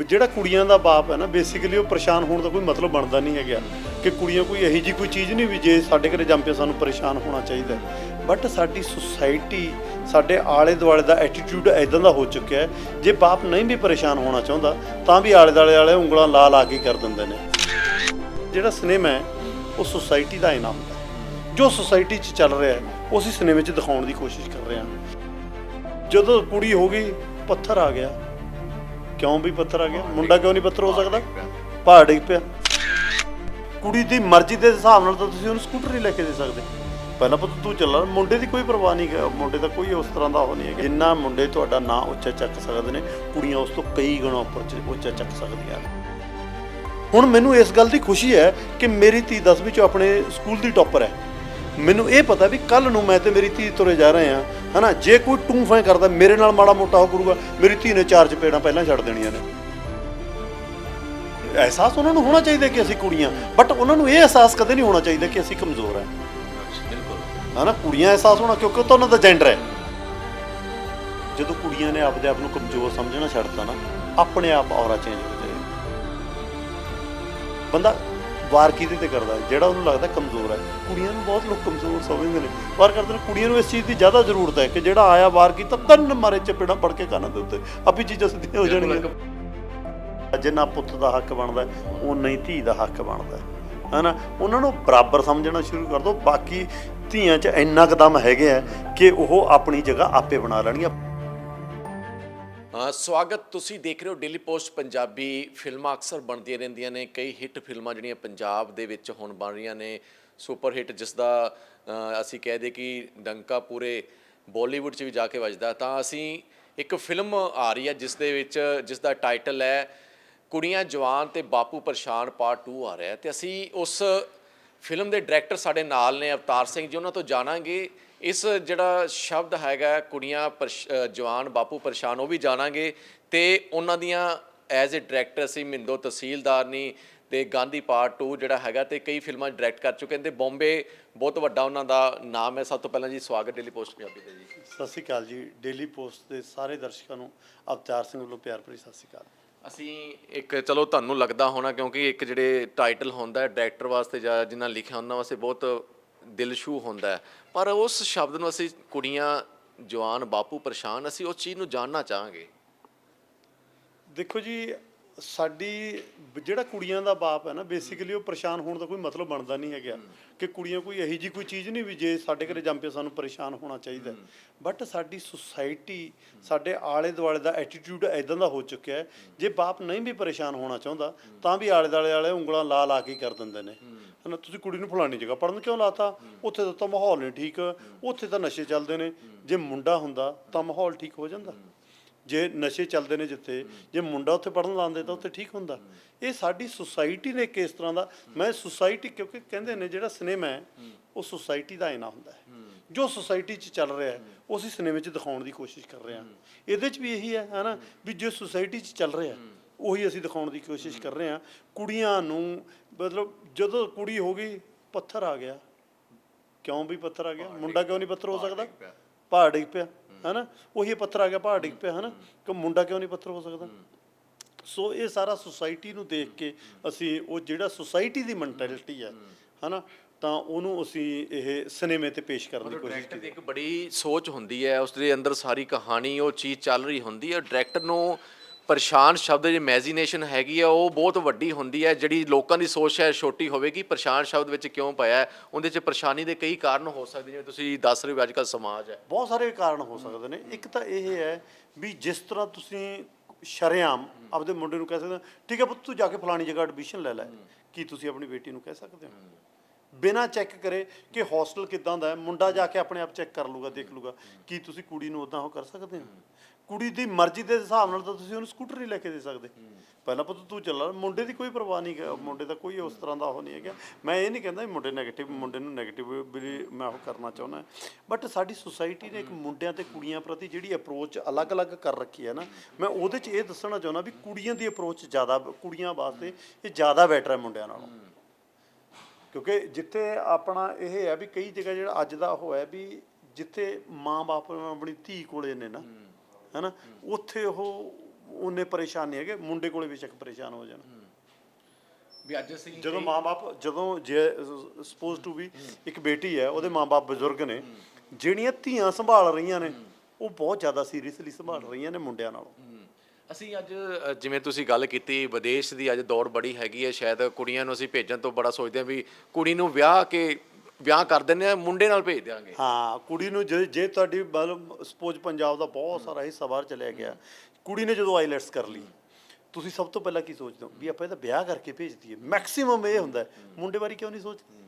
ਜਿਹੜਾ ਕੁੜੀਆਂ ਦਾ ਬਾਪ ਹੈ ਨਾ ਬੇਸਿਕਲੀ ਉਹ ਪਰੇਸ਼ਾਨ ਹੋਣ ਦਾ ਕੋਈ ਮਤਲਬ ਬਣਦਾ ਨਹੀਂ ਹੈਗਾ। ਕਿ ਕੁੜੀਆਂ ਕੋਈ ਇਹੀ ਜੀ ਕੋਈ ਚੀਜ਼ ਨਹੀਂ ਵੀ ਜੇ ਸਾਡੇ ਘਰੇ ਜੰਮ ਪਿਆ ਸਾਨੂੰ ਪਰੇਸ਼ਾਨ ਹੋਣਾ ਚਾਹੀਦਾ ਬਟ ਸਾਡੀ ਸੁਸਾਇਟੀ ਸਾਡੇ ਆਲੇ ਦੁਆਲੇ ਦਾ ਐਟੀਟਿਊਡ ਐਦਾਂ ਦਾ ਹੋ ਚੁੱਕਿਆ ਹੈ। ਜੇ ਬਾਪ ਨਹੀਂ ਵੀ ਪਰੇਸ਼ਾਨ ਹੋਣਾ ਚਾਹੁੰਦਾ, ਤਾਂ ਵੀ ਆਲੇ ਦੁਆਲੇ ਵਾਲੇ ਉਂਗਲਾਂ ਲਾ ਲਾ ਕੇ ਕਰ ਦਿੰਦੇ ਨੇ। ਜਿਹੜਾ ਸਿਨੇਮਾ ਹੈ, ਉਹ ਸੁਸਾਇਟੀ ਦਾ ਇਨਾਮ ਹੈ। ਜੋ ਸੁਸਾਇਟੀ 'ਚ ਚੱਲ ਰਿਹਾ ਹੈ ਉਹ ਅਸੀਂ ਸਿਨੇਮੇ 'ਚ ਦਿਖਾਉਣ ਦੀ ਕੋਸ਼ਿਸ਼ ਕਰ ਰਹੇ ਹਾਂ। ਜਦੋਂ ਕੁੜੀ ਹੋ ਗਈ, ਪੱਥਰ ਆ ਗਿਆ। ਕਿਉਂ ਵੀ ਪੱਥਰ ਆ ਗਿਆ? ਮੁੰਡਾ ਕਿਉਂ ਨਹੀਂ ਪੱਥਰ ਹੋ ਸਕਦਾ? ਪਹਾੜ ਡਿੱਗ ਪਿਆ। ਕੁੜੀ ਦੀ ਮਰਜ਼ੀ ਦੇ ਹਿਸਾਬ ਨਾਲ ਤਾਂ ਤੁਸੀਂ ਉਹਨੂੰ ਸਕੂਟਰ ਨਹੀਂ ਲੈ ਕੇ ਦੇ ਸਕਦੇ। ਪਹਿਲਾਂ ਪੁੱਤ ਤੂੰ ਚੱਲ, ਮੁੰਡੇ ਦੀ ਕੋਈ ਪਰਵਾਹ ਨਹੀਂ ਹੈ ਮੁੰਡੇ ਦਾ ਕੋਈ ਉਸ ਤਰ੍ਹਾਂ ਦਾ ਉਹ ਨਹੀਂ ਹੈ ਜਿੰਨਾ ਮੁੰਡੇ ਤੁਹਾਡਾ ਨਾਂ ਉੱਚਾ ਚੱਕ ਸਕਦੇ ਨੇ, ਕੁੜੀਆਂ ਉਸ ਤੋਂ ਕਈ ਗੁਣਾ ਉੱਪਰ ਉੱਚਾ ਚੱਕ ਸਕਦੀਆਂ ਨੇ। ਹੁਣ ਮੈਨੂੰ ਇਸ ਗੱਲ ਦੀ ਖੁਸ਼ੀ ਹੈ ਕਿ ਮੇਰੀ ਧੀ 10ਵੀਂ ਚੋਂ ਆਪਣੇ ਸਕੂਲ ਦੀ ਟੌਪਰ ਹੈ। ਮੈਨੂੰ ਇਹ ਪਤਾ ਵੀ ਕੱਲ ਨੂੰ ਮੈਂ ਤੇ ਮੇਰੀ ਧੀ ਤੁਰੇ ਜਾ ਰਹੇ ਹਾਂ ਹਨਾ? ਜੇ ਕੋਈ ਟੂੰ ਫੈਂ ਕਰਦਾ ਮੇਰੇ ਨਾਲ ਮਾੜਾ ਮੋਟਾ ਹੋ ਕਰੂਗਾ ਮੇਰੀ ਧੀ ਨੇ ਚਾਰ ਚਪੇੜਾਂ ਪਹਿਲਾਂ ਛੱਡ ਦੇਣੀਆਂ ਨੇ। ਅਹਿਸਾਸ ਉਹਨਾਂ ਨੂੰ ਹੋਣਾ ਚਾਹੀਦਾ ਕਿ ਅਸੀਂ ਕੁੜੀਆਂ ਬਟ ਉਹਨਾਂ ਨੂੰ ਇਹ ਅਹਿਸਾਸ ਕਦੇ ਨਹੀਂ ਹੋਣਾ ਚਾਹੀਦਾ ਕਿ ਅਸੀਂ ਕਮਜ਼ੋਰ ਹਾਂ। ਬਿਲਕੁਲ। ਹਨਾ? ਕੁੜੀਆਂ ਅਹਿਸਾਸ ਹੋਣਾ ਕਿਉਂਕਿ ਉਹ ਤਾਂ ਉਹਨਾਂ ਦਾ ਜੈਂਡਰ ਹੈ। ਜਦੋਂ ਕੁੜੀਆਂ ਨੇ ਆਪਦੇ ਆਪ ਨੂੰ ਕਮਜ਼ੋਰ ਸਮਝਣਾ ਛੱਡਤਾ ਨਾ ਆਪਣੇ ਆਪ ਔਰਾ ਚੇਂਜ ਹੋ ਜਾਏ ਬੰਦਾ ਵਾਰ ਕਿਹਦੇ ਤੇ ਕਰਦਾ ਹੈ? ਜਿਹੜਾ ਉਹਨੂੰ ਲੱਗਦਾ ਕਮਜ਼ੋਰ ਹੈ। ਕੁੜੀਆਂ ਨੂੰ ਬਹੁਤ ਲੋਕ ਕਮਜ਼ੋਰ ਸਮਝਦੇ ਨੇ। ਵਾਰ ਕਰਦੇ ਨੇ ਕੁੜੀਆਂ ਨੂੰ ਇਸ ਚੀਜ਼ ਦੀ ਜ਼ਿਆਦਾ ਜ਼ਰੂਰਤ ਹੈ ਕਿ ਜਿਹੜਾ ਆਇਆ ਵਾਰ ਕੀਤਾ ਤੰਨ ਮਾਰੇ ਚਪੇੜਾਂ ਪੜ ਕੇ ਕੰਨਾਂ ਦੇ ਉੱਤੇ ਆਪੀ ਚੀਜ਼ਾਂ ਸਿੱਧੀਆਂ ਹੋ ਜਾਣਗੀਆਂ। ਜਿੰਨਾ ਪੁੱਤ ਦਾ ਹੱਕ ਬਣਦਾ ਹੈ, ਉਨਾ ਹੀ ਧੀ ਦਾ ਹੱਕ ਬਣਦਾ ਹੈ। ਹਨਾ? ਉਹਨਾਂ ਨੂੰ ਬਰਾਬਰ ਸਮਝਣਾ ਸ਼ੁਰੂ ਕਰ ਦਿਓ ਬਾਕੀ ਧੀਆਂ 'ਚ ਇੰਨਾ ਕਦਮ ਹੈਗੇ ਆ ਕਿ ਉਹ ਆਪਣੀ ਜਗ੍ਹਾ ਆਪੇ ਬਣਾ ਲੈਣਗੀਆਂ। ਸਵਾਗਤ, ਤੁਸੀਂ ਦੇਖ ਰਹੇ ਹੋ ਡੇਲੀ ਪੋਸਟ ਪੰਜਾਬੀ। ਫਿਲਮਾਂ ਅਕਸਰ ਬਣਦੀਆਂ ਰਹਿੰਦੀਆਂ ਨੇ, ਕਈ ਹਿੱਟ ਫਿਲਮਾਂ ਜਿਹੜੀਆਂ ਪੰਜਾਬ ਦੇ ਵਿੱਚ ਹੁਣ ਬਣ ਰਹੀਆਂ ਨੇ। ਸੁਪਰ ਹਿੱਟ ਜਿਸ ਦਾ ਅਸੀਂ ਕਹਿ ਦੇ ਕਿ ਡੰਕਾ ਪੂਰੇ ਬਾਲੀਵੁੱਡ 'ਚ ਵੀ ਜਾ ਕੇ ਵੱਜਦਾ। ਤਾਂ ਅਸੀਂ ਇੱਕ ਫਿਲਮ ਆ ਰਹੀ ਹੈ ਜਿਸ ਦੇ ਵਿੱਚ ਜਿਸ ਦਾ ਟਾਈਟਲ ਹੈ, ਕੁੜੀਆਂ ਜਵਾਨ ਤੇ ਬਾਪੂ ਪਰੇਸ਼ਾਨ ਪਾਰਟ 2 ਆ ਰਿਹਾ ਹੈ। ਤੇ ਅਸੀਂ ਉਸ ਫਿਲਮ ਦੇ ਡਾਇਰੈਕਟਰ ਸਾਡੇ ਨਾਲ ਨੇ, ਅਵਤਾਰ ਸਿੰਘ ਜੀ, ਉਹਨਾਂ ਤੋਂ ਜਾਣਾਂਗੇ ਇਸ ਜਿਹੜਾ ਸ਼ਬਦ ਹੈਗਾ ਕੁੜੀਆਂ ਜਵਾਨ ਬਾਪੂ ਪਰੇਸ਼ਾਨ ਉਹ ਵੀ ਜਾਣਾਂਗੇ। ਤੇ ਉਹਨਾਂ ਦੀਆਂ ਐਜ਼ ਅ ਡਾਇਰੈਕਟਰ ਅਸੀਂ ਮਿੰਦੋ ਤਹਿਸੀਲਦਾਰ ਨਹੀਂ ਤੇ ਗਾਂਧੀ ਪਾਰਟ 2 ਜਿਹੜਾ ਹੈਗਾ ਤੇ ਕਈ ਫਿਲਮਾਂ ਡਾਇਰੈਕਟ ਕਰ ਚੁੱਕੇ ਨੇ ਤੇ ਬੰਬੇ ਬਹੁਤ ਵੱਡਾ ਉਹਨਾਂ ਦਾ ਨਾਮ ਹੈ। ਸਭ ਤੋਂ ਪਹਿਲਾਂ ਜੀ ਸਵਾਗਤ ਡੇਲੀ ਪੋਸਟ ਪੰਜਾਬੀ ਤੇ ਜੀ। ਸਤਿ ਸ਼੍ਰੀ ਅਕਾਲ ਜੀ। ਡੇਲੀ ਪੋਸਟ ਦੇ ਸਾਰੇ ਦਰਸ਼ਕਾਂ ਨੂੰ ਅਵਤਾਰ ਸਿੰਘ ਵੱਲੋਂ ਪਿਆਰ ਭਰੀ ਸਤਿ ਸ਼੍ਰੀ ਅਕਾਲ। ਅਸੀਂ ਇੱਕ ਚਲੋ ਤੁਹਾਨੂੰ ਲੱਗਦਾ ਹੋਣਾ ਕਿਉਂਕਿ ਇੱਕ ਜਿਹੜੇ ਟਾਈਟਲ ਹੁੰਦਾ ਹੈ ਡਾਇਰੈਕਟਰ ਵਾਸਤੇ ਜਾਂ ਜਿਨ੍ਹਾਂ ਲਿਖਿਆ ਉਹਨਾਂ ਵਾਸਤੇ ਬਹੁਤ ਦਿਲ ਛੂ ਹੁੰਦਾ ਪਰ ਉਸ ਸ਼ਬਦ ਨੂੰ ਅਸੀਂ ਕੁੜੀਆਂ, ਜਵਾਨ, ਬਾਪੂ ਪਰੇਸ਼ਾਨ, ਅਸੀਂ ਉਸ ਚੀਜ਼ ਨੂੰ ਜਾਣਨਾ ਚਾਹਾਂਗੇ। ਦੇਖੋ ਜੀ, ਸਾਡੀ ਜਿਹੜਾ ਕੁੜੀਆਂ ਦਾ ਬਾਪ ਹੈ ਨਾ, ਬੇਸਿਕਲੀ ਉਹ ਪਰੇਸ਼ਾਨ ਹੋਣ ਦਾ ਕੋਈ ਮਤਲਬ ਬਣਦਾ ਨਹੀਂ ਹੈਗਾ ਕਿ ਕੁੜੀਆਂ ਕੋਈ ਇਹੀ ਜੀ ਕੋਈ ਚੀਜ਼ ਨਹੀਂ ਵੀ ਜੇ ਸਾਡੇ ਘਰੇ ਜੰਮ ਪਏ ਸਾਨੂੰ ਪਰੇਸ਼ਾਨ ਹੋਣਾ ਚਾਹੀਦਾ ਬਟ ਸਾਡੀ ਸੁਸਾਇਟੀ ਸਾਡੇ ਆਲੇ ਦੁਆਲੇ ਦਾ ਐਟੀਟਿਊਡ ਐਦਾਂ ਦਾ ਹੋ ਚੁੱਕਿਆ ਹੈ। ਜੇ ਬਾਪ ਨਹੀਂ ਵੀ ਪਰੇਸ਼ਾਨ ਹੋਣਾ ਚਾਹੁੰਦਾ, ਤਾਂ ਵੀ ਆਲੇ ਦੁਆਲੇ ਵਾਲੇ ਉਂਗਲਾਂ ਲਾ ਲਾ ਕੇ ਕਰ ਦਿੰਦੇ ਨੇ। ਹਨਾ ਤੁਸੀਂ ਕੁੜੀ ਨੂੰ ਫਲਾਣੀ ਜਗ੍ਹਾ ਪੜਨ ਕਿਉਂ ਲਾਤਾ? ਉੱਥੇ ਦਾ ਤਾਂ ਮਾਹੌਲ ਨਹੀਂ ਠੀਕ। ਉੱਥੇ ਤਾਂ ਨਸ਼ੇ ਚੱਲਦੇ ਨੇ। ਜੇ ਮੁੰਡਾ ਹੁੰਦਾ, ਤਾਂ ਮਾਹੌਲ ਠੀਕ ਹੋ ਜਾਂਦਾ। ਜੇ ਨਸ਼ੇ ਚੱਲਦੇ ਨੇ ਜਿੱਥੇ, ਜੇ ਮੁੰਡਾ ਉੱਥੇ ਪੜਨ ਲਾਉਂਦੇ ਤਾਂ ਉੱਥੇ ਠੀਕ ਹੁੰਦਾ। ਇਹ ਸਾਡੀ ਸੁਸਾਇਟੀ ਨੇ ਕਿਸ ਤਰ੍ਹਾਂ ਦਾ, ਮੈਂ ਸੁਸਾਇਟੀ ਕਿਉਂਕਿ ਕਹਿੰਦੇ ਨੇ ਜਿਹੜਾ ਸਿਨੇਮਾ ਹੈ, ਉਹ ਸੁਸਾਇਟੀ ਦਾ ਆਇਨਾ ਹੁੰਦਾ ਹੈ। ਜੋ ਸੁਸਾਇਟੀ 'ਚ ਚੱਲ ਰਿਹਾ ਹੈ, ਉਹ ਅਸੀਂ ਸਿਨੇਮੇ 'ਚ ਦਿਖਾਉਣ ਦੀ ਕੋਸ਼ਿਸ਼ ਕਰ ਰਹੇ ਹਾਂ। ਇਹਦੇ 'ਚ ਵੀ ਇਹੀ ਹੈ ਹਨਾ ਵੀ ਜੋ ਸੁਸਾਇਟੀ 'ਚ ਚੱਲ ਰਿਹਾ ਉਹੀ ਅਸੀਂ ਦਿਖਾਉਣ ਦੀ ਕੋਸ਼ਿਸ਼ ਕਰ ਰਹੇ ਹਾਂ। ਕੁੜੀਆਂ ਨੂੰ ਮਤਲਬ ਜਦੋਂ ਕੁੜੀ ਹੋ ਗਈ ਪੱਥਰ ਆ ਗਿਆ। ਕਿਉਂ ਵੀ ਪੱਥਰ ਆ ਗਿਆ? ਮੁੰਡਾ ਕਿਉਂ ਨਹੀਂ ਪੱਥਰ ਹੋ ਸਕਦਾ? ਪਹਾੜ ਡਿੱਗ ਪਿਆ ਹਨਾ? ਉਹੀ ਪੱਥਰ ਆ ਗਿਆ ਪਹਾੜ ਡਿੱਗ ਪਿਆ ਹਨਾ? ਕਿ ਮੁੰਡਾ ਕਿਉਂ ਨਹੀਂ ਪੱਥਰ ਹੋ ਸਕਦਾ? ਸੋ ਇਹ ਸਾਰਾ ਸੁਸਾਇਟੀ ਨੂੰ ਦੇਖ ਕੇ ਅਸੀਂ ਉਹ ਜਿਹੜਾ ਸੁਸਾਇਟੀ ਦੀ ਮੈਂਟੈਲਿਟੀ ਹੈ। ਹਨਾ? ਤਾਂ ਉਹਨੂੰ ਅਸੀਂ ਇਹ ਸਿਨੇਮੇ ਤੇ ਪੇਸ਼ ਕਰਨ ਦੀ ਕੋਸ਼ਿਸ਼ ਡਾਇਰੈਕਟਰ ਦੀ ਇੱਕ ਬੜੀ ਸੋਚ ਹੁੰਦੀ ਹੈ ਉਸ ਦੇ ਅੰਦਰ ਸਾਰੀ ਕਹਾਣੀ ਉਹ ਚੀਜ਼ ਚੱਲ ਰਹੀ ਹੁੰਦੀ ਹੈ ਡਾਇਰੈਕਟਰ ਨੂੰ ਪਰੇਸ਼ਾਨ ਸ਼ਬਦ ਦੀ ਇਮੇਜਿਨੇਸ਼ਨ ਹੈਗੀ ਆ, ਉਹ ਬਹੁਤ ਵੱਡੀ ਹੁੰਦੀ ਹੈ, ਜਿਹੜੀ ਲੋਕਾਂ ਦੀ ਸੋਚ ਹੈ ਛੋਟੀ ਹੋਵੇਗੀ। ਪਰੇਸ਼ਾਨ ਸ਼ਬਦ ਵਿੱਚ ਕਿਉਂ ਪਾਇਆ ਹੈ? ਉਹਦੇ 'ਚ ਪਰੇਸ਼ਾਨੀ ਦੇ ਕਈ ਕਾਰਨ ਹੋ ਸਕਦੇ ਜਿਵੇਂ ਤੁਸੀਂ ਦੱਸ ਰਹੇ ਹੋ ਅੱਜ ਕੱਲ੍ਹ ਸਮਾਜ ਹੈ। ਬਹੁਤ ਸਾਰੇ ਕਾਰਨ ਹੋ ਸਕਦੇ ਨੇ। ਇੱਕ ਤਾਂ ਇਹ ਹੈ ਵੀ ਜਿਸ ਤਰ੍ਹਾਂ ਤੁਸੀਂ ਸ਼ਰੇਆਮ ਆਪਦੇ ਮੁੰਡੇ ਨੂੰ ਕਹਿ ਸਕਦੇ ਹੋ, ਠੀਕ ਹੈ ਪੁੱਤ, ਤੂੰ ਜਾ ਕੇ ਫਲਾਣੀ ਜਗ੍ਹਾ ਐਡਮਿਸ਼ਨ ਲੈ ਲੈ। ਕੀ ਤੁਸੀਂ ਆਪਣੀ ਬੇਟੀ ਨੂੰ ਕਹਿ ਸਕਦੇ ਹੋ? ਬਿਨਾਂ ਚੈੱਕ ਕਰੇ ਕਿ ਹੌਸਟਲ ਕਿਦਾਂ ਦਾ ਹੈ, ਮੁੰਡਾ ਜਾ ਕੇ ਆਪਣੇ ਆਪ ਚੈੱਕ ਕਰ ਲੂਗਾ, ਦੇਖ ਲੂਗਾ, ਕੀ ਤੁਸੀਂ ਕੁੜੀ ਨੂੰ ਉਦਾਂ ਉਹ ਕਰ ਸਕਦੇ ਹੋ? ਕੁੜੀ ਦੀ ਮਰਜ਼ੀ ਦੇ ਹਿਸਾਬ ਨਾਲ ਤਾਂ ਤੁਸੀਂ ਉਹਨੂੰ ਸਕੂਟਰ ਨਹੀਂ ਲੈ ਕੇ ਦੇ ਸਕਦੇ। ਪਹਿਲਾਂ ਪੁੱਤ ਤੂੰ ਚੱਲ, ਮੁੰਡੇ ਦੀ ਕੋਈ ਪਰਵਾਹ ਨਹੀਂ ਮੁੰਡੇ ਦਾ ਕੋਈ ਉਸ ਤਰ੍ਹਾਂ ਦਾ ਉਹ ਨਹੀਂ ਹੈਗਾ। ਮੈਂ ਇਹ ਨਹੀਂ ਕਹਿੰਦਾ ਮੁੰਡੇ ਨੈਗੇਟਿਵ ਮੁੰਡੇ ਨੂੰ ਨੈਗੇਟਿਵ ਵੀ ਮੈਂ ਉਹ ਕਰਨਾ ਚਾਹੁੰਦਾ। ਬਟ ਸਾਡੀ ਸੁਸਾਇਟੀ ਨੇ ਇੱਕ ਮੁੰਡਿਆਂ ਤੇ ਕੁੜੀਆਂ ਪ੍ਰਤੀ ਜਿਹੜੀ ਅਪਰੋਚ ਅਲੱਗ-ਅਲੱਗ ਕਰ ਰੱਖੀ ਹੈ ਨਾ, ਮੈਂ ਉਹਦੇ 'ਚ ਇਹ ਦੱਸਣਾ ਚਾਹੁੰਦਾ ਵੀ ਕੁੜੀਆਂ ਦੀ ਅਪਰੋਚ ਜ਼ਿਆਦਾ, ਕੁੜੀਆਂ ਵਾਸਤੇ ਇਹ ਜ਼ਿਆਦਾ ਬੈਟਰ ਹੈ ਮੁੰਡਿਆਂ ਨਾਲੋਂ। ਕਿਉਂਕਿ ਜਿੱਥੇ ਆਪਣਾ ਇਹ ਹੈ ਵੀ ਕਈ ਜਗ੍ਹਾ ਜਿਹੜਾ ਅੱਜ ਦਾ ਉਹ ਹੈ ਵੀ ਜਿੱਥੇ ਮਾਂ-ਬਾਪ ਆਪਣੀ ਧੀ ਕੋਲੇ ਨੇ ਨਾ ਹੈਨਾ? ਉੱਥੇ ਉਹ ਉਹਨੇ ਪਰੇਸ਼ਾਨ ਨਹੀਂ ਹੈਗੇ ਮੁੰਡੇ ਕੋਲੇ ਬੇਸ਼ੱਕ ਪਰੇਸ਼ਾਨ ਹੋ ਜਾਣ। ਵੀ ਅੱਜ ਅਸੀਂ ਜਦੋਂ ਮਾਪੇ ਜਦੋਂ ਜੇ ਸਪੋਜ਼ ਟੂ ਵੀ ਇੱਕ ਬੇਟੀ ਹੈ ਉਹਦੇ ਮਾਪੇ ਬਜ਼ੁਰਗ ਨੇ ਜਿਹੜੀਆਂ ਧੀਆਂ ਸੰਭਾਲ ਰਹੀਆਂ ਨੇ ਉਹ ਬਹੁਤ ਜ਼ਿਆਦਾ ਸੀਰੀਅਸਲੀ ਸੰਭਾਲ ਰਹੀਆਂ ਨੇ ਮੁੰਡਿਆਂ ਨਾਲੋਂ। ਅਸੀਂ ਅੱਜ ਜਿਵੇਂ ਤੁਸੀਂ ਗੱਲ ਕੀਤੀ ਵਿਦੇਸ਼ ਦੀ ਅੱਜ ਦੌੜ ਬੜੀ ਹੈਗੀ ਹੈ ਸ਼ਾਇਦ ਕੁੜੀਆਂ ਨੂੰ ਅਸੀਂ ਭੇਜਣ ਤੋਂ ਬੜਾ ਸੋਚਦੇ ਹਾਂ ਵੀ ਕੁੜੀ ਨੂੰ ਵਿਆਹ ਕੇ ਵਿਆਹ ਕਰ ਦਿੰਦੇ ਆ, ਮੁੰਡੇ ਨਾਲ ਭੇਜ ਦਿਆਂਗੇ। ਹਾਂ, ਕੁੜੀ ਨੂੰ ਜੇ ਜੇ ਤੁਹਾਡੀ ਮਤਲਬ ਸਪੋਜ਼ ਪੰਜਾਬ ਦਾ ਬਹੁਤ ਸਾਰਾ ਹਿੱਸਾ ਬਾਹਰ ਚਲਿਆ ਗਿਆ, ਕੁੜੀ ਨੇ ਜਦੋਂ ਆਈਲੈਟਸ ਕਰ ਲਈ, ਤੁਸੀਂ ਸਭ ਤੋਂ ਪਹਿਲਾਂ ਕੀ ਸੋਚਦੇ ਹੋ? ਵੀ ਆਪਾਂ ਇਹਦਾ ਵਿਆਹ ਕਰਕੇ ਭੇਜ ਦਈਏ। ਮੈਕਸਿਮਮ ਇਹ ਹੁੰਦਾ ਮੁੰਡੇ ਬਾਰੇ ਕਿਉਂ ਨਹੀਂ ਸੋਚਦੇ?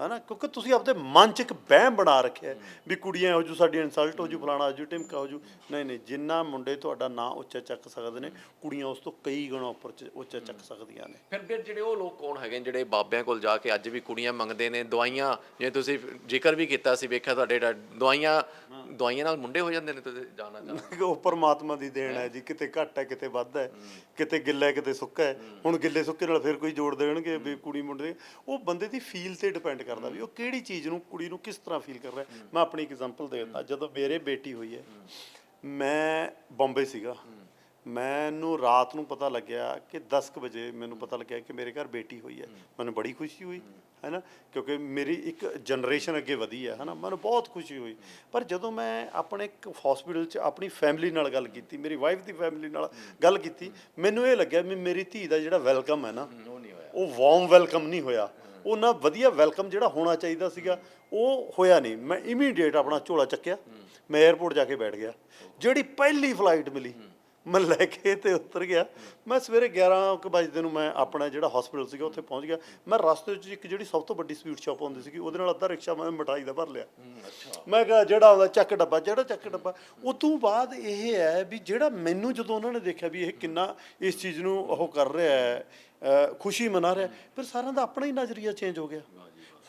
ਹਨਾ? ਕਿਉਂਕਿ ਤੁਸੀਂ ਆਪਦੇ ਮਨ 'ਚ ਇੱਕ ਵਹਿਮ ਬਣਾ ਰੱਖਿਆ ਵੀ ਕੁੜੀਆਂ ਹੋ ਜੂ ਸਾਡੀ ਇਨਸਲਟ ਹੋ ਜੂ ਫਲਾਣਾ ਹੋ ਜੂ ਟਿਮਕਾ ਹੋ ਜੂ। ਨਹੀਂ ਨਹੀਂ ਜਿੰਨਾ ਮੁੰਡੇ ਤੁਹਾਡਾ ਨਾਂ ਉੱਚਾ ਚੱਕ ਸਕਦੇ ਨੇ ਕੁੜੀਆਂ ਉਸ ਤੋਂ ਕਈ ਗੁਣਾ ਉੱਪਰ ਉੱਚਾ ਚੱਕ ਸਕਦੀਆਂ ਨੇ। ਫਿਰ ਫਿਰ ਜਿਹੜੇ ਉਹ ਲੋਕ ਕੌਣ ਹੈਗੇ ਨੇ ਜਿਹੜੇ ਬਾਬਿਆਂ ਕੋਲ ਜਾ ਕੇ ਅੱਜ ਵੀ ਕੁੜੀਆਂ ਮੰਗਦੇ ਨੇ ਦਵਾਈਆਂ ਜੇ ਤੁਸੀਂ ਜ਼ਿਕਰ ਵੀ ਕੀਤਾ ਸੀ ਵੇਖਿਆ ਤੁਹਾਡੇ ਦਵਾਈਆਂ ਦਵਾਈਆਂ ਨਾਲ ਮੁੰਡੇ ਹੋ ਜਾਂਦੇ ਨੇ ਤੁਸੀਂ ਜਾਣਾ ਚਾਹੁੰਦੇ ਉਹ ਪਰਮਾਤਮਾ ਦੀ ਦੇਣ ਹੈ ਜੀ ਕਿਤੇ ਘੱਟ ਹੈ ਕਿਤੇ ਵੱਧ ਹੈ ਕਿਤੇ ਗਿੱਲਾ ਹੈ ਕਿਤੇ ਸੁੱਕਾ ਹੈ। ਹੁਣ ਗਿੱਲੇ ਸੁੱਕੇ ਨਾਲ ਫਿਰ ਕੋਈ ਜੋੜ ਦੇਣਗੇ ਵੀ ਕੁੜੀ ਮੁੰਡੇ ਉਹ ਬੰਦੇ ਦੀ ਫੀਲ ਤੇ ਡਿਪੈਂਡ ਕਰਦਾ ਵੀ ਉਹ ਕਿਹੜੀ ਚੀਜ਼ ਨੂੰ ਕੁੜੀ ਨੂੰ ਕਿਸ ਤਰ੍ਹਾਂ ਫੀਲ ਕਰ ਰਿਹਾ ਮੈਂ ਆਪਣੀ ਐਗਜ਼ਾਮਪਲ ਦੇ ਦਿੰਦਾ ਜਦੋਂ ਮੇਰੇ ਬੇਟੀ ਹੋਈ ਹੈ ਮੈਂ ਬੰਬੇ ਸੀਗਾ। ਮੈਨੂੰ ਰਾਤ ਨੂੰ ਪਤਾ ਲੱਗਿਆ ਕਿ 10 ਕੁ ਵਜੇ ਮੈਨੂੰ ਪਤਾ ਲੱਗਿਆ ਕਿ ਮੇਰੇ ਘਰ ਬੇਟੀ ਹੋਈ ਹੈ। ਮੈਨੂੰ ਬੜੀ ਖੁਸ਼ੀ ਹੋਈ। ਹੈ ਨਾ ਕਿਉਂਕਿ ਮੇਰੀ ਇੱਕ ਜਨਰੇਸ਼ਨ ਅੱਗੇ ਵਧੀ ਹੈ ਹਨਾ? ਮੈਨੂੰ ਬਹੁਤ ਖੁਸ਼ੀ ਹੋਈ। ਪਰ ਜਦੋਂ ਮੈਂ ਆਪਣੇ ਇੱਕ ਹਸਪੀਟਲ 'ਚ ਆਪਣੀ ਫੈਮਿਲੀ ਨਾਲ ਗੱਲ ਕੀਤੀ ਮੇਰੀ ਵਾਈਫ ਦੀ ਫੈਮਿਲੀ ਨਾਲ ਗੱਲ ਕੀਤੀ ਮੈਨੂੰ ਇਹ ਲੱਗਿਆ ਵੀ ਮੇਰੀ ਧੀ ਦਾ ਜਿਹੜਾ ਵੈਲਕਮ ਹੈ ਨਾ ਉਹ ਨਹੀਂ ਹੋਇਆ। ਉਹ ਵਾਰਮ ਵੈਲਕਮ ਨਹੀਂ ਹੋਇਆ। ਉਹ ਨਾ ਵਧੀਆ ਵੈਲਕਮ ਜਿਹੜਾ ਹੋਣਾ ਚਾਹੀਦਾ ਸੀਗਾ ਉਹ ਹੋਇਆ ਨਹੀਂ। ਮੈਂ ਇਮੀਡੀਏਟ ਆਪਣਾ ਝੋਲਾ ਚੱਕਿਆ ਮੈਂ 에ਅਰਪੋਰਟ ਜਾ ਕੇ ਬੈਠ ਗਿਆ। ਜਿਹੜੀ ਪਹਿਲੀ ਫਲਾਈਟ ਮਿਲੀ ਮੈਂ ਲੈ ਕੇ ਤੇ ਉਤਰ ਗਿਆ। ਮੈਂ ਸਵੇਰੇ 11 ਕੁ ਵਜੇ ਨੂੰ ਮੈਂ ਆਪਣਾ ਜਿਹੜਾ ਹਸਪੀਟਲ ਸੀਗਾ ਉੱਥੇ ਪਹੁੰਚ ਗਿਆ। ਮੈਂ ਰਸਤੇ ਵਿੱਚ ਇੱਕ ਜਿਹੜੀ ਸਭ ਤੋਂ ਵੱਡੀ ਸਵੀਟ ਸ਼ਾਪ ਹੁੰਦੀ ਸੀਗੀ ਉਹਦੇ ਨਾਲ ਅੱਧਾ ਰਿਕਸ਼ਾ ਮੈਂ ਮਠਾਈ ਦਾ ਭਰ ਲਿਆ। ਅੱਛਾ। ਮੈਂ ਕਿਹਾ ਜਿਹੜਾ ਆਉਂਦਾ ਚੱਕ ਡੱਬਾ ਜਿਹੜਾ ਚੱਕ ਡੱਬਾ ਉਸ ਤੋਂ ਬਾਅਦ ਇਹ ਹੈ ਵੀ ਜਿਹੜਾ ਮੈਨੂੰ ਜਦੋਂ ਉਹਨਾਂ ਨੇ ਦੇਖਿਆ ਵੀ ਇਹ ਕਿੰਨਾ ਇਸ ਚੀਜ਼ ਨੂੰ ਉਹ ਕਰ ਰਿਹਾ ਹੈ ਖੁਸ਼ੀ ਮਨਾ ਰਿਹਾ ਫਿਰ ਸਾਰਿਆਂ ਦਾ ਆਪਣਾ ਹੀ ਨਜ਼ਰੀਆ ਚੇਂਜ ਹੋ ਗਿਆ।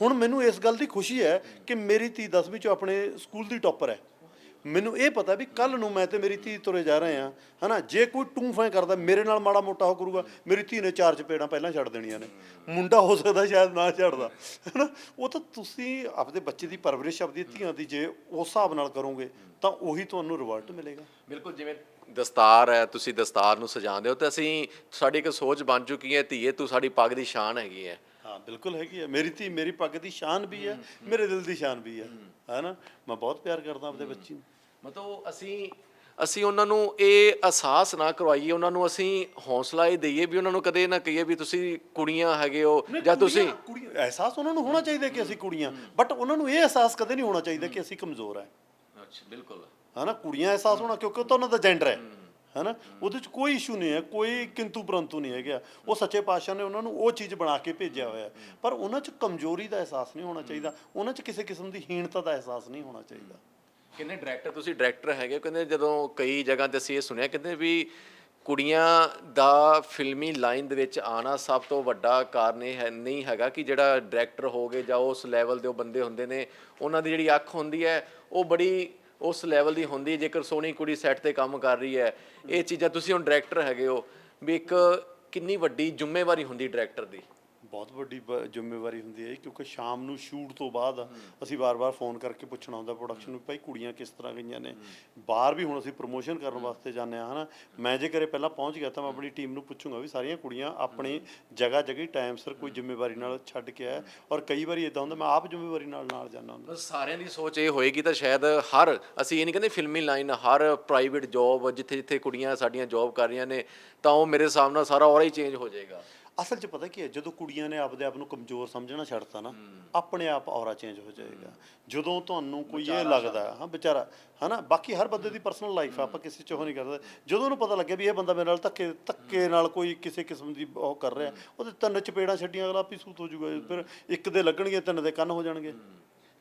ਹੁਣ ਮੈਨੂੰ ਇਸ ਗੱਲ ਦੀ ਖੁਸ਼ੀ ਹੈ ਕਿ ਮੇਰੀ ਧੀ 10ਵੀਂ ਚ ਆਪਣੇ ਸਕੂਲ ਦੀ ਟੌਪਰ ਹੈ। ਮੈਨੂੰ ਇਹ ਪਤਾ ਵੀ ਕੱਲ ਨੂੰ ਮੈਂ ਤੇ ਮੇਰੀ ਧੀ ਤੁਰੇ ਜਾ ਰਹੇ ਆ ਹਨਾ? ਜੇ ਕੋਈ ਟੂੰ ਫੈਂ ਕਰਦਾ ਮੇਰੇ ਨਾਲ ਮਾੜਾ ਮੋਟਾ ਹੋ ਕਰੂਗਾ ਮੇਰੀ ਧੀ ਨੇ ਚਾਰ ਚਪੇੜਾਂ ਪਹਿਲਾਂ ਛੱਡ ਦੇਣੀਆਂ ਨੇ। ਮੁੰਡਾ ਹੋ ਸਕਦਾ ਸ਼ਾਇਦ ਨਾ ਛੱਡਦਾ ਹਨਾ? ਉਹ ਤਾਂ ਤੁਸੀਂ ਆਪਦੇ ਬੱਚੇ ਦੀ ਪਰਵਰਿਸ਼ ਆਪਦੀ ਧੀਆਂ ਦੀ ਜੇ ਉਸ ਹਿਸਾਬ ਨਾਲ ਕਰੋਗੇ ਤਾਂ ਉਹੀ ਤੁਹਾਨੂੰ ਰਿਵਰਟ ਮਿਲੇਗਾ। ਬਿਲਕੁਲ ਜਿਵੇਂ ਦਸਤਾਰ ਹੈ ਤੁਸੀਂ ਦਸਤਾਰ ਨੂੰ ਸਜਾਉਂਦੇ ਹੋ ਤੇ ਅਸੀਂ ਸਾਡੀ ਇੱਕ ਸੋਚ ਬਣ ਚੁੱਕੀ ਹੈ ਧੀਏ ਤੂੰ ਸਾਡੀ ਪੱਗ ਦੀ ਸ਼ਾਨ ਹੈਗੀ ਹੈ। ਹਾਂ ਬਿਲਕੁਲ ਹੈਗੀ ਹੈ। ਮੇਰੀ ਧੀ ਮੇਰੀ ਪੱਗ ਦੀ ਸ਼ਾਨ ਵੀ ਹੈ ਮੇਰੇ ਦਿਲ ਦੀ ਸ਼ਾਨ ਵੀ ਹੈ ਹੈਨਾ? ਮੈਂ ਬਹੁਤ ਪਿਆਰ ਕਰਦਾ ਆਪਦੇ ਬੱਚੀ ਨੂੰ। ਮਤਲਬ ਅਸੀਂ ਅਸੀਂ ਉਹਨਾਂ ਨੂੰ ਇਹ ਅਹਿਸਾਸ ਨਾ ਕਰਵਾਈਏ ਉਹਨਾਂ ਨੂੰ ਅਸੀਂ ਹੌਸਲਾ ਇਹ ਦਈਏ ਵੀ ਉਹਨਾਂ ਨੂੰ ਕਦੇ ਨਾ ਕਹੀਏ ਵੀ ਤੁਸੀਂ ਕੁੜੀਆਂ ਹੈਗੇ ਹੋ ਜਾਂ ਤੁਸੀਂ ਅਹਿਸਾਸ ਉਹਨਾਂ ਨੂੰ ਹੋਣਾ ਚਾਹੀਦਾ ਕਿ ਅਸੀਂ ਕੁੜੀਆਂ ਬਟ ਉਹਨਾਂ ਨੂੰ ਇਹ ਅਹਿਸਾਸ ਕਦੇ ਨਹੀਂ ਹੋਣਾ ਚਾਹੀਦਾ ਕਿ ਅਸੀਂ ਕਮਜ਼ੋਰ ਹੈ। ਅੱਛਾ ਬਿਲਕੁਲ। ਹਨਾ ਕੁੜੀਆਂ ਅਹਿਸਾਸ ਹੋਣਾ ਕਿਉਂਕਿ ਉਹ ਤਾਂ ਉਹਨਾਂ ਦਾ ਜੈਂਡਰ ਹੈ। ਹਨਾ ਉਹਦੇ ਚ ਕੋਈ ਇਸ਼ੂ ਨਹੀਂ ਹੈ ਕੋਈ ਕਿੰਤੂ ਪਰੰਤੂ ਨਹੀਂ ਹੈਗਾ ਉਹ ਸੱਚੇ ਪਾਤਸ਼ਾਹ ਨੇ ਉਹਨਾਂ ਨੂੰ ਉਹ ਚੀਜ਼ ਬਣਾ ਕੇ ਭੇਜਿਆ ਹੋਇਆ। ਪਰ ਉਹਨਾਂ ਚ ਕਮਜ਼ੋਰੀ ਦਾ ਅਹਿਸਾਸ ਨਹੀਂ ਹੋਣਾ ਚਾਹੀਦਾ ਉਹਨਾਂ ਚ ਕਿਸੇ ਕਿਸਮ ਦੀ ਹੀਣਤਾ ਦਾ ਅਹਿਸਾਸ ਨਹੀਂ ਹੋਣਾ ਚਾਹੀਦਾ। ਕਿੰਨੇ ਡਾਇਰੈਕਟਰ ਤੁਸੀਂ ਡਾਇਰੈਕਟਰ ਹੈਗੇ ਕਹਿੰਦੇ ਜਦੋਂ ਕਈ ਜਗ੍ਹਾ ਤੇ ਅਸੀਂ ਇਹ ਸੁਣਿਆ, ਕਹਿੰਦੇ ਵੀ ਕੁੜੀਆਂ ਦਾ ਫਿਲਮੀ ਲਾਈਨ ਦੇ ਵਿੱਚ ਆਣਾ ਸਭ ਤੋਂ ਵੱਡਾ ਕਾਰਨ ਇਹ ਹੈ, ਨਹੀਂ ਹੈਗਾ ਕਿ ਜਿਹੜਾ ਡਾਇਰੈਕਟਰ ਹੋਗੇ ਜਾਂ ਉਸ ਲੈਵਲ ਦੇ ਉਹ ਬੰਦੇ ਹੁੰਦੇ ਨੇ, ਉਹਨਾਂ ਦੀ ਜਿਹੜੀ ਅੱਖ ਹੁੰਦੀ ਹੈ, ਉਹ ਬੜੀ ਉਸ ਲੈਵਲ ਦੀ ਹੁੰਦੀ ਹੈ, ਜੇਕਰ ਸੋਹਣੀ ਕੁੜੀ ਸੈੱਟ ਤੇ ਕੰਮ ਕਰ ਰਹੀ ਹੈ। ਇਹ ਚੀਜ਼ਾਂ ਤੁਸੀਂ ਹੁਣ ਡਾਇਰੈਕਟਰ ਹੈਗੇ ਹੋ, ਵੀ ਇੱਕ ਕਿੰਨੀ ਵੱਡੀ ਜ਼ਿੰਮੇਵਾਰੀ ਹੁੰਦੀ ਡਾਇਰੈਕਟਰ ਦੀ? ਬਹੁਤ ਵੱਡੀ ਬ- ਜ਼ਿੰਮੇਵਾਰੀ ਹੁੰਦੀ ਹੈ ਕਿਉਂਕਿ ਸ਼ਾਮ ਨੂੰ ਸ਼ੂਟ ਤੋਂ ਬਾਅਦ ਅਸੀਂ ਵਾਰ-ਵਾਰ ਫੋਨ ਕਰਕੇ ਪੁੱਛਣਾ ਹੁੰਦਾ ਪ੍ਰੋਡਕਸ਼ਨ ਨੂੰ, ਭਾਈ ਕੁੜੀਆਂ ਕਿਸ ਤਰ੍ਹਾਂ ਗਈਆਂ ਨੇ? ਬਾਹਰ ਵੀ ਹੁਣ ਅਸੀਂ ਪ੍ਰੋਮੋਸ਼ਨ ਕਰਨ ਵਾਸਤੇ ਜਾਂਦੇ ਆ ਹਨਾ? ਮੈਂ ਜੇ ਕਰੇ ਪਹਿਲਾਂ ਪਹੁੰਚ ਗਿਆ ਤਾਂ ਮੈਂ ਆਪਣੀ ਟੀਮ ਨੂੰ ਪੁੱਛੂੰਗਾ ਵੀ ਸਾਰੀਆਂ ਕੁੜੀਆਂ ਆਪਣੀ ਜਗ੍ਹਾ ਜਗ੍ਹਾ ਟਾਈਮ ਸਿਰ ਕੋਈ ਜ਼ਿੰਮੇਵਾਰੀ ਨਾਲ ਛੱਡ ਕੇ ਆਇਆ। ਔਰ ਕਈ ਵਾਰੀ ਇਦਾਂ ਹੁੰਦਾ, ਮੈਂ ਆਪ ਜ਼ਿੰਮੇਵਾਰੀ ਨਾਲ ਨਾਲ ਜਾਂਦਾ ਹੁੰਦਾ। ਸਾਰਿਆਂ ਦੀ ਸੋਚ ਇਹ ਹੋਏਗੀ ਤਾਂ ਸ਼ਾਇਦ ਹਰ, ਅਸੀਂ ਇਹ ਨਹੀਂ ਕਹਿੰਦੇ ਫਿਲਮੀ ਲਾਈਨ, ਹਰ ਪ੍ਰਾਈਵੇਟ ਜੌਬ ਜਿੱਥੇ ਜਿੱਥੇ ਕੁੜੀਆਂ ਸਾਡੀਆਂ ਜੌਬ ਕਰ ਰਹੀਆਂ ਨੇ, ਤਾਂ ਉਹ ਮੇਰੇ ਹਿਸਾਬ ਨਾਲ ਸਾਰਾ ਔਰਾ ਹੀ ਚੇਂਜ ਹੋ ਜਾਏਗਾ। ਅਸਲ 'ਚ ਪਤਾ ਕੀ ਹੈ ਜਦੋਂ ਕੁੜੀਆਂ ਨੇ ਆਪਦੇ ਆਪ ਨੂੰ ਕਮਜ਼ੋਰ ਸਮਝਣਾ ਛੱਡਤਾ ਨਾ ਆਪਣੇ ਆਪ ਔਰਾ ਚੇਂਜ ਹੋ ਜਾਏਗਾ। ਜਦੋਂ ਤੁਹਾਨੂੰ ਕੋਈ ਇਹ ਲੱਗਦਾ ਹੈ, ਵਿਚਾਰਾ ਹਨਾ ਬਾਕੀ ਹਰ ਬੰਦੇ ਦੀ ਪਰਸਨਲ ਲਾਈਫ ਆ ਆਪਾਂ ਕਿਸੇ 'ਚ ਉਹ ਨਹੀਂ ਕਰਦੇ। ਜਦੋਂ ਉਹਨੂੰ ਪਤਾ ਲੱਗਿਆ ਵੀ ਇਹ ਬੰਦਾ ਮੇਰੇ ਨਾਲ ਧੱਕੇ ਧੱਕੇ ਨਾਲ ਕੋਈ ਕਿਸੇ ਕਿਸਮ ਦੀ ਉਹ ਕਰ ਰਿਹਾ ਉਹਦੇ ਤਿੰਨ ਚਪੇੜਾਂ ਛੱਡੀਆਂ ਅਗਲਾ ਆਪੀ ਸੂਤ ਹੋ ਜਾਊਗਾ ਫਿਰ ਇੱਕ ਦੇ ਲੱਗਣਗੇ ਤਿੰਨ ਦੇ ਕੰਨ ਹੋ ਜਾਣਗੇ।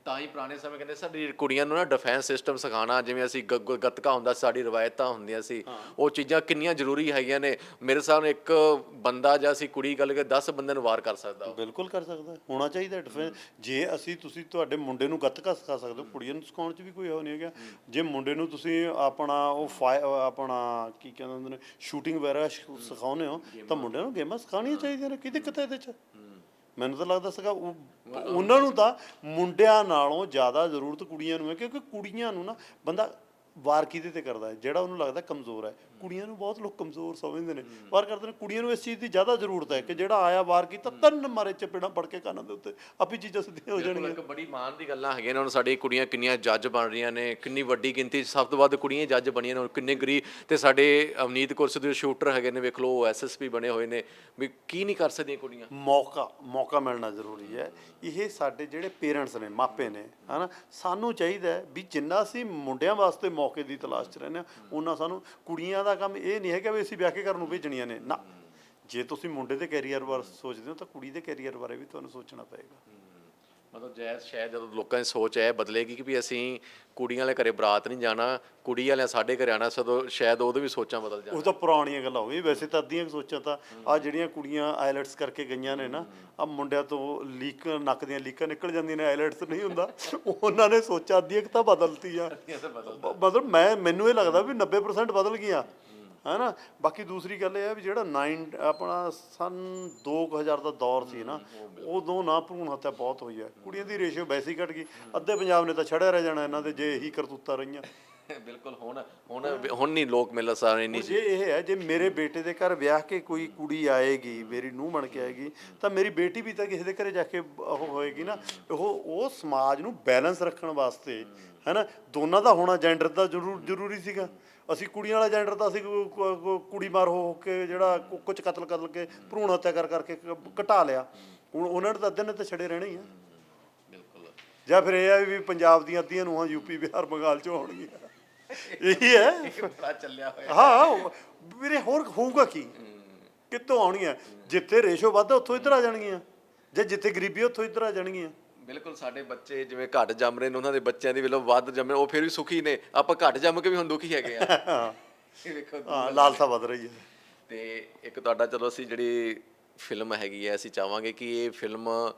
ਤਾਂ ਹੀ ਪੁਰਾਣੇ ਸਮੇਂ ਕਹਿੰਦੇ ਸਾਡੀ ਕੁੜੀਆਂ ਨੂੰ ਨਾ ਡਿਫੈਂਸ ਸਿਸਟਮ ਸਿਖਾਉਣਾ ਜਿਵੇਂ ਅਸੀਂ ਗ- ਗ- ਗੱਤਕਾ ਹੁੰਦਾ ਸੀ, ਸਾਡੀ ਰਵਾਇਤਾਂ ਹੁੰਦੀਆਂ ਸੀ ਉਹ ਚੀਜ਼ਾਂ ਕਿੰਨੀਆਂ ਜ਼ਰੂਰੀ ਹੈਗੀਆਂ ਨੇ। ਮੇਰੇ ਸਾਹਮਣੇ ਇੱਕ ਬੰਦਾ ਜਾਂ ਅਸੀਂ ਕੁੜੀ ਗੱਲ ਕੇ 10 ਬੰਦੇ ਨੂੰ ਵਾਰ ਕਰ ਸਕਦਾ ਉਹ। ਬਿਲਕੁਲ ਕਰ ਸਕਦਾ ਹੋਣਾ ਚਾਹੀਦਾ ਡਿਫੈਂਸ ਜੇ ਅਸੀਂ ਤੁਸੀਂ ਤੁਹਾਡੇ ਮੁੰਡੇ ਨੂੰ ਗੱਤਕਾ ਸਿਖਾ ਸਕਦੇ ਹੋ ਕੁੜੀਆਂ ਨੂੰ ਸਿਖਾਉਣ 'ਚ ਵੀ ਕੋਈ ਉਹ ਨਹੀਂ ਹੈਗਾ। ਜੇ ਮੁੰਡੇ ਨੂੰ ਤੁਸੀਂ ਆਪਣਾ ਉਹ ਫਾਇ- ਆਪਣਾ ਕੀ ਕਹਿੰਦੇ ਹੁੰਦੇ ਨੇ ਸ਼ੂਟਿੰਗ ਵਗੈਰਾ ਸਿਖ- ਸਿਖਾਉਂਦੇ ਹੋ ਤਾਂ ਮੁੰਡਿਆਂ ਨੂੰ ਗੇਮਾਂ ਸਿਖਾਉਣੀਆਂ ਚਾਹੀਦੀਆਂ ਨੇ ਕੀ ਦਿੱਕਤ ਹੈ ਇਹਦੇ 'ਚ? ਮੈਨੂੰ ਤਾਂ ਲੱਗਦਾ ਸੀਗਾ ਉਹ ਉਹਨਾਂ ਨੂੰ ਤਾਂ ਮੁੰਡਿਆਂ ਨਾਲੋਂ ਜ਼ਿਆਦਾ ਜ਼ਰੂਰਤ ਕੁੜੀਆਂ ਨੂੰ ਹੈ, ਕਿਉਂਕਿ ਕੁੜੀਆਂ ਨੂੰ ਨਾ ਬੰਦਾ ਵਾਰ ਕਿਹਦੇ ਤੇ ਕਰਦਾ ਹੈ, ਜਿਹੜਾ ਉਹਨੂੰ ਲੱਗਦਾ ਕਮਜ਼ੋਰ ਹੈ। ਕੁੜੀਆਂ ਨੂੰ ਬਹੁਤ ਲੋਕ ਕਮਜ਼ੋਰ ਸਮਝਦੇ ਨੇ। ਵਾਰ ਕਰਦੇ ਨੇ ਕੁੜੀਆਂ ਨੂੰ ਇਸ ਚੀਜ਼ ਦੀ ਜ਼ਿਆਦਾ ਜ਼ਰੂਰਤ ਹੈ ਕਿ ਜਿਹੜਾ ਆਇਆ ਵਾਰ ਕੀਤਾ ਤਿੰਨ ਮਾਰੇ ਚਪੇੜਾਂ ਪੜ ਕੇ ਕੰਨਾਂ ਦੇ ਉੱਤੇ ਆਪੀ ਚੀਜ਼ਾਂ ਸਿੱਧੀਆਂ ਹੋ ਜਾਣਗੀਆਂ। ਇੱਕ ਬੜੀ ਮਾਣ ਦੀ ਗੱਲਾਂ ਹੈਗੀਆਂ ਨੇ ਹੁਣ ਸਾਡੀ ਕੁੜੀਆਂ ਕਿੰਨੀਆਂ ਜੱਜ ਬਣ ਰਹੀਆਂ ਨੇ ਕਿੰਨੀ ਵੱਡੀ ਗਿਣਤੀ ਸਭ ਤੋਂ ਵੱਧ ਕੁੜੀਆਂ ਜੱਜ ਬਣੀਆਂ ਨੇ ਕਿੰਨੇ ਗਰੀ ਤੇ ਸਾਡੇ ਅਵਨੀਤ ਕੌਰ ਸਿੱਧੂ ਸ਼ੂਟਰ ਹੈਗੇ ਨੇ ਵੇਖ ਲਓ ਐਸਐਸਪੀ ਬਣੇ ਹੋਏ ਨੇ ਵੀ ਕੀ ਨਹੀਂ ਕਰ ਸਕਦੀਆਂ ਕੁੜੀਆਂ? ਮੌਕਾ ਮੌਕਾ ਮਿਲਣਾ ਜ਼ਰੂਰੀ ਹੈ। ਇਹ ਸਾਡੇ ਜਿਹੜੇ ਪੇਰੈਂਟਸ ਨੇ ਮਾਪੇ ਨੇ ਹਨਾ ਸਾਨੂੰ ਚਾਹੀਦਾ ਵੀ ਜਿੰਨਾ ਅਸੀਂ ਮੁੰਡਿਆਂ ਵਾਸਤੇ ਮੌਕੇ ਦੀ ਤਲਾਸ਼ 'ਚ ਰਹਿੰਦੇ ਹਾਂ ਉਹਨਾਂ ਸਾਨੂੰ ਕੁੜੀਆਂ ਦਾ ਕੰਮ ਇਹ ਨਹੀਂ ਹੈਗਾ ਵੀ ਅਸੀਂ ਵਿਆਹ ਕੇ ਘਰ ਨੂੰ ਭੇਜਣੀਆਂ ਨੇ। ਨਾ। ਜੇ ਤੁਸੀਂ ਮੁੰਡੇ ਦੇ ਕੈਰੀਅਰ ਬਾਰੇ ਸੋਚਦੇ ਹੋ ਤਾਂ ਕੁੜੀ ਦੇ ਕੈਰੀਅਰ ਬਾਰੇ ਵੀ ਤੁਹਾਨੂੰ ਸੋਚਣਾ ਪਏਗਾ। ਮਤਲਬ ਜੈ ਸ਼ਾਇਦ ਜਦੋਂ ਲੋਕਾਂ ਦੀ ਸੋਚ ਹੈ ਬਦਲੇਗੀ ਕਿ ਵੀ ਅਸੀਂ ਕੁੜੀਆਂ ਵਾਲੇ ਘਰੇ ਬਰਾਤ ਨਹੀਂ ਜਾਣਾ ਕੁੜੀ ਵਾਲਿਆਂ ਸਾਡੇ ਘਰੇ ਆਣਾ ਸਦੋਂ ਸ਼ਾਇਦ ਉਹਦੇ ਵੀ ਸੋਚਾਂ ਬਦਲ ਜਾਣ। ਉਹ ਤਾਂ ਪੁਰਾਣੀਆਂ ਗੱਲਾਂ ਹੋ ਗਈਆਂ ਵੈਸੇ ਤਾਂ ਅੱਧੀਆਂ ਸੋਚਾਂ ਤਾਂ ਆ ਜਿਹੜੀਆਂ ਕੁੜੀਆਂ ਆਇਲਟਸ ਕਰਕੇ ਗਈਆਂ ਨੇ ਨਾ ਆ ਮੁੰਡਿਆਂ ਤੋਂ ਲੀਕ ਨੱਕ ਦੀਆਂ ਲੀਕਾਂ ਨਿਕਲ ਜਾਂਦੀਆਂ ਨੇ ਆਇਲਟਸ ਨਹੀਂ ਹੁੰਦਾ ਉਹਨਾਂ ਨੇ ਸੋਚਾਂ ਅੱਧੀਆਂ ਕੁ ਤਾਂ ਬਦਲਤੀ ਆ ਮਤਲਬ ਮੈਂ ਮੈਨੂੰ ਇਹ ਲੱਗਦਾ ਵੀ 90% ਬਦਲ ਗਈਆਂ। ਹੈਨਾ? ਬਾਕੀ ਦੂਸਰੀ ਗੱਲ ਇਹ ਹੈ ਵੀ ਜਿਹੜਾ 9 ਆਪਣਾ ਸਨ 2000 ਦਾ ਦੌਰ ਸੀ ਨਾ ਉਦੋਂ ਨਾ ਭਰੂਣ ਹੱਤਿਆ ਬਹੁਤ ਹੋਈ ਹੈ ਕੁੜੀਆਂ ਦੀ ਰੇਸ਼ੋ ਵੈਸੇ ਹੀ ਘਟ ਗਈ। ਅੱਧੇ ਪੰਜਾਬ ਨੇ ਤਾਂ ਛੜਿਆ ਰਹਿ ਜਾਣਾ ਇਹਨਾਂ ਦੇ ਜੇ ਇਹੀ ਕਰਤੂਤਾਂ ਰਹੀਆਂ। ਬਿਲਕੁਲ ਹੁਣ ਹੁਣ ਹੁਣ ਨਹੀਂ ਲੋਕ ਮਿਲ ਸਾਰੇ ਨਹੀਂ ਜੇ। ਇਹ ਹੈ ਜੇ ਮੇਰੇ ਬੇਟੇ ਦੇ ਘਰ ਵਿਆਹ ਕੇ ਕੋਈ ਕੁੜੀ ਆਏਗੀ ਮੇਰੀ ਨੂੰਹ ਬਣ ਕੇ ਆਏਗੀ ਤਾਂ ਮੇਰੀ ਬੇਟੀ ਵੀ ਤਾਂ ਕਿਸੇ ਦੇ ਘਰੇ ਜਾ ਕੇ ਉਹ ਹੋਏਗੀ ਨਾ। ਉਹ ਉਹ ਸਮਾਜ ਨੂੰ ਬੈਲੈਂਸ ਰੱਖਣ ਵਾਸਤੇ ਹੈਨਾ? ਦੋਨਾਂ ਦਾ ਹੋਣਾ ਜੈਂਡਰ ਦਾ ਜ਼ਰੂਰ ਜ਼ਰੂਰੀ ਸੀਗਾ। ਅਸੀਂ ਕੁੜੀਆਂ ਵਾਲਾ ਜੈਂਡਰ ਤਾਂ ਅਸੀਂ ਕੁ- ਕੁ- ਕੁ- ਕੁੜੀ ਮਾਰ ਹੋ ਹੋ ਕੇ ਜਿਹੜਾ ਕੁ- ਕੁਝ ਕਤਲ ਕਰ ਕੇ ਭਰੂਣ ਹੱਤਿਆ ਕਰ ਕਰਕੇ ਕ- ਘਟਾ ਲਿਆ। ਹੁਣ ਉਹਨਾਂ ਨੇ ਤਾਂ ਅੱਧੇ ਨੇ ਤਾਂ ਛੜੇ ਰਹਿਣੇ ਹੀ ਆ। ਬਿਲਕੁਲ। ਜਾਂ ਫਿਰ ਇਹ ਆ ਵੀ ਪੰਜਾਬ ਦੀਆਂ ਅੱਧੀਆਂ ਨੂੰਹਾਂ ਯੂਪੀ ਬਿਹਾਰ ਬੰਗਾਲ ਚੋਂ ਆਉਣਗੀਆਂ ਇਹੀ ਹੈ। ਬੜਾ ਚੱਲਿਆ ਹੋਇਆ। ਹਾਂ ਉਹ ਵੀਰੇ ਹੋਰ ਹੋਊਗਾ ਕੀ? ਕਿੱਥੋਂ ਆਉਣਗੀਆਂ? ਜਿੱਥੇ ਰੇਸ਼ੋ ਵੱਧ ਆ, ਉੱਥੋਂ ਇੱਧਰ ਆ ਜਾਣਗੀਆਂ। ਜੇ ਜਿੱਥੇ ਗਰੀਬੀ ਆ, ਉੱਥੋਂ ਇੱਧਰ ਆ ਜਾਣਗੀਆਂ। ਬਿਲਕੁਲ ਸਾਡੇ ਬੱਚੇ ਜਿਵੇਂ ਘੱਟ ਜੰਮ ਰਹੇ ਨੇ ਉਹਨਾਂ ਦੇ ਬੱਚਿਆਂ ਦੀ ਵੱਲੋਂ ਵੱਧ ਜੰਮੇ ਉਹ ਫਿਰ ਵੀ ਸੁਖੀ ਨੇ। ਆਪਾਂ ਘੱਟ ਜੰਮ ਕੇ ਵੀ ਹੁਣ ਦੁਖੀ ਹੈਗੇ ਆ। ਹਾਂ। ਇਹ ਵੇਖੋ ਹਾਂ ਲਾਲਸਾ ਵੱਧ ਰਹੀ ਹੈ। ਤੇ ਇੱਕ ਤੁਹਾਡਾ ਚਲੋ ਅਸੀਂ ਜਿਹੜੀ ਫਿਲਮ ਹੈਗੀ ਹੈ ਅਸੀਂ ਚਾਹਾਂਗੇ ਕਿ ਇਹ ਫਿਲਮ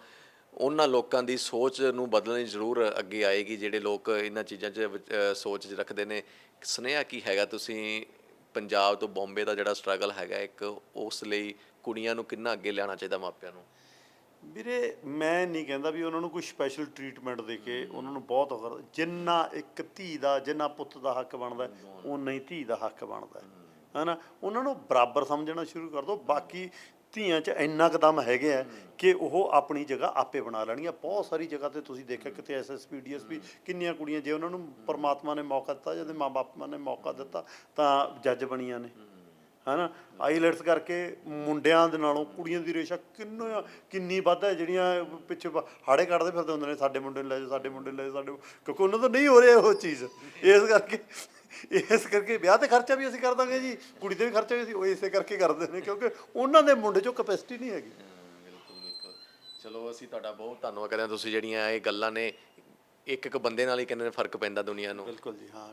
ਉਹਨਾਂ ਲੋਕਾਂ ਦੀ ਸੋਚ ਨੂੰ ਬਦਲਣ ਜ਼ਰੂਰ ਅੱਗੇ ਆਏਗੀ ਜਿਹੜੇ ਲੋਕ ਇਹਨਾਂ ਚੀਜ਼ਾਂ 'ਚ ਸੋਚ 'ਚ ਰੱਖਦੇ ਨੇ। ਸੁਨੇਹਾ ਕੀ ਹੈਗਾ ਤੁਸੀਂ? ਪੰਜਾਬ ਤੋਂ ਬੰਬੇ ਦਾ ਜਿਹੜਾ ਸਟਰਗਲ ਹੈਗਾ ਇੱਕ ਉਸ ਲਈ ਕੁੜੀਆਂ ਨੂੰ ਕਿੰਨਾ ਅੱਗੇ ਲਿਆਉਣਾ ਚਾਹੀਦਾ ਮਾਪਿਆਂ ਨੂੰ? ਵੀਰੇ ਮੈਂ ਨਹੀਂ ਕਹਿੰਦਾ ਵੀ ਉਹਨਾਂ ਨੂੰ ਕੋਈ ਸਪੈਸ਼ਲ ਟ੍ਰੀਟਮੈਂਟ ਦੇ ਕੇ ਉਹਨਾਂ ਨੂੰ ਬਹੁਤ ਕਰ- ਜਿੰਨਾ ਇੱਕ ਧੀ ਦਾ ਜਿੰਨਾ ਪੁੱਤ ਦਾ ਹੱਕ ਬਣਦਾ ਉਨਾ ਹੀ ਧੀ ਦਾ ਹੱਕ ਬਣਦਾ। ਹੈ ਹਨਾ? ਉਹਨਾਂ ਨੂੰ ਬਰਾਬਰ ਸਮਝਣਾ ਸ਼ੁਰੂ ਕਰ ਦਿਓ ਬਾਕੀ ਧੀਆਂ 'ਚ ਇੰਨਾ ਕਦਮ ਹੈਗੇ ਆ ਕਿ ਉਹ ਆਪਣੀ ਜਗ੍ਹਾ ਆਪੇ ਬਣਾ ਲੈਣਗੀਆਂ। ਬਹੁਤ ਸਾਰੀ ਜਗ੍ਹਾ ਤੇ ਤੁਸੀਂ ਦੇਖਿਆ ਕਿਤੇ ਐਸਐਸਪੀ ਡੀਐਸਪੀ ਕਿੰਨੀਆਂ ਕੁੜੀਆਂ ਜੇ ਉਹਨਾਂ ਨੂੰ ਪਰਮਾਤਮਾ ਨੇ ਮੌਕਾ ਦਿੱਤਾ ਜਾਂ ਮਾਪੇ ਨੇ ਮੌਕਾ ਦਿੱਤਾ ਤਾਂ ਜੱਜ ਬਣੀਆਂ ਨੇ। ਹਨਾ? ਆਈਲੈਟਸ ਕਰਕੇ ਮੁੰਡਿਆਂ ਦੇ ਨਾਲੋਂ ਕੁੜੀਆਂ ਦੀ ਰੇਸ਼ਾ ਕਿੰਨਾ ਕਿੰਨੀ ਵੱਧ ਹੈ ਜਿਹੜੀਆਂ ਪਿੱਛੇ ਹਾੜੇ ਕੱਢਦੇ ਫਿਰਦੇ ਹੁੰਦੇ ਨੇ, ਸਾਡੇ ਮੁੰਡੇ ਨੂੰ ਲੈ ਜਾਓ, ਸਾਡੇ ਮੁੰਡੇ ਨੂੰ ਲੈ ਜਾਓ, ਸਾਡੇ ਕਿਉਂਕਿ ਉਹਨਾਂ ਤੋਂ ਨਹੀਂ ਹੋ ਰਿਹਾ ਉਹ ਚੀਜ਼। ਇਸ ਕਰਕੇ ਇਸ ਕਰਕੇ ਵਿਆਹ ਤੇ ਖਰਚਾ ਵੀ ਅਸੀਂ ਕਰ ਦਾਂਗੇ ਜੀ, ਕੁੜੀ ਤੇ ਵੀ ਖਰਚਾ ਵੀ ਅਸੀਂ ਉਹ ਇਸੇ ਕਰਕੇ ਕਰਦੇ ਨੇ, ਕਿਉਂਕਿ ਉਹਨਾਂ ਦੇ ਮੁੰਡੇ 'ਚੋਂ ਕਪੈਸਿਟੀ ਨਹੀਂ ਹੈਗੀ। ਬਿਲਕੁਲ ਬਿਲਕੁਲ। ਚਲੋ, ਅਸੀਂ ਤੁਹਾਡਾ ਬਹੁਤ ਧੰਨਵਾਦ ਕਰਦੇ ਹਾਂ। ਤੁਸੀਂ ਜਿਹੜੀਆਂ ਇਹ ਗੱਲਾਂ ਨੇ ਇੱਕ ਇੱਕ ਬੰਦੇ ਨਾਲ ਹੀ ਕਿੰਨੇ ਫ਼ਰਕ ਪੈਂਦਾ ਦੁਨੀਆ ਨੂੰ। ਬਿਲਕੁਲ ਜੀ ਹਾਂ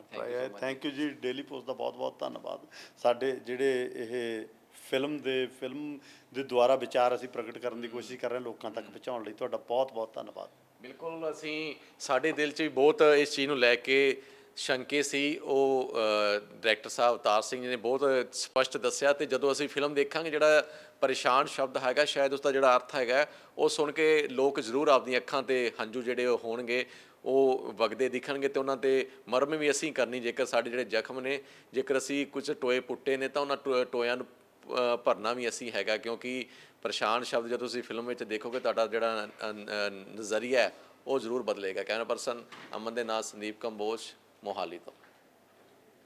ਥੈਂਕ ਯੂ ਜੀ ਡੇਲੀ ਪੋਸਟ ਦਾ ਬਹੁਤ ਬਹੁਤ ਧੰਨਵਾਦ। ਸਾਡੇ ਜਿਹੜੇ ਇਹ ਫਿਲਮ ਦੇ ਫਿਲਮ ਦੇ ਦੁਆਰਾ ਵਿਚਾਰ ਅਸੀਂ ਪ੍ਰਗਟ ਕਰਨ ਦੀ ਕੋਸ਼ਿਸ਼ ਕਰ ਰਹੇ ਹਾਂ ਲੋਕਾਂ ਤੱਕ ਪਹੁੰਚਾਉਣ ਲਈ। ਤੁਹਾਡਾ ਬਹੁਤ ਬਹੁਤ ਧੰਨਵਾਦ। ਬਿਲਕੁਲ ਅਸੀਂ ਸਾਡੇ ਦਿਲ 'ਚ ਵੀ ਬਹੁਤ ਇਸ ਚੀਜ਼ ਨੂੰ ਲੈ ਕੇ ਸ਼ੰਕੇ ਸੀ। ਉਹ ਡਾਇਰੈਕਟਰ ਸਾਹਿਬ ਅਵਤਾਰ ਸਿੰਘ ਜੀ ਨੇ ਬਹੁਤ ਸਪਸ਼ਟ ਦੱਸਿਆ ਤੇ ਜਦੋਂ ਅਸੀਂ ਫਿਲਮ ਦੇਖਾਂਗੇ ਜਿਹੜਾ ਪਰੇਸ਼ਾਨ ਸ਼ਬਦ ਹੈਗਾ ਸ਼ਾਇਦ ਉਸ ਦਾ ਜਿਹੜਾ ਅਰਥ ਹੈਗਾ ਉਹ ਸੁਣ ਕੇ ਲੋਕ ਜ਼ਰੂਰ ਆਪਦੀਆਂ ਅੱਖਾਂ ਤੇ ਹੰਝੂ ਜਿਹੜੇ ਹੋਣਗੇ। ਉਹ ਵਗਦੇ ਦਿਖਣਗੇ ਤੇ ਉਹਨਾਂ ਤੇ ਮਰਮ ਵੀ ਅਸੀਂ ਕਰਨੀ, ਜੇਕਰ ਸਾਡੇ ਜਿਹੜੇ ਜ਼ਖਮ ਨੇ, ਜੇਕਰ ਅਸੀਂ ਕੁਝ ਟੋਏ ਪੁੱਟੇ ਨੇ ਤਾਂ ਉਹਨਾਂ ਟੋ- ਟੋਇਆਂ ਨੂੰ ਭਰਨਾ ਵੀ ਅਸੀਂ ਹੈਗਾ, ਕਿਉਂਕਿ ਪਰੇਸ਼ਾਨ ਸ਼ਬਦ ਜਦੋਂ ਤੁਸੀਂ ਫਿਲਮ ਵਿੱਚ ਦੇਖੋਗੇ, ਤੁਹਾਡਾ ਜਿਹੜਾ ਨਜ਼ਰੀਆ ਉਹ ਜ਼ਰੂਰ ਬਦਲੇਗਾ। ਕੈਮਰਾ ਪਰਸਨ ਅਮਨ ਦੇ ਨਾਲ ਸੰਦੀਪ ਕੰਬੋਜ, ਮੋਹਾਲੀ ਤੋਂ।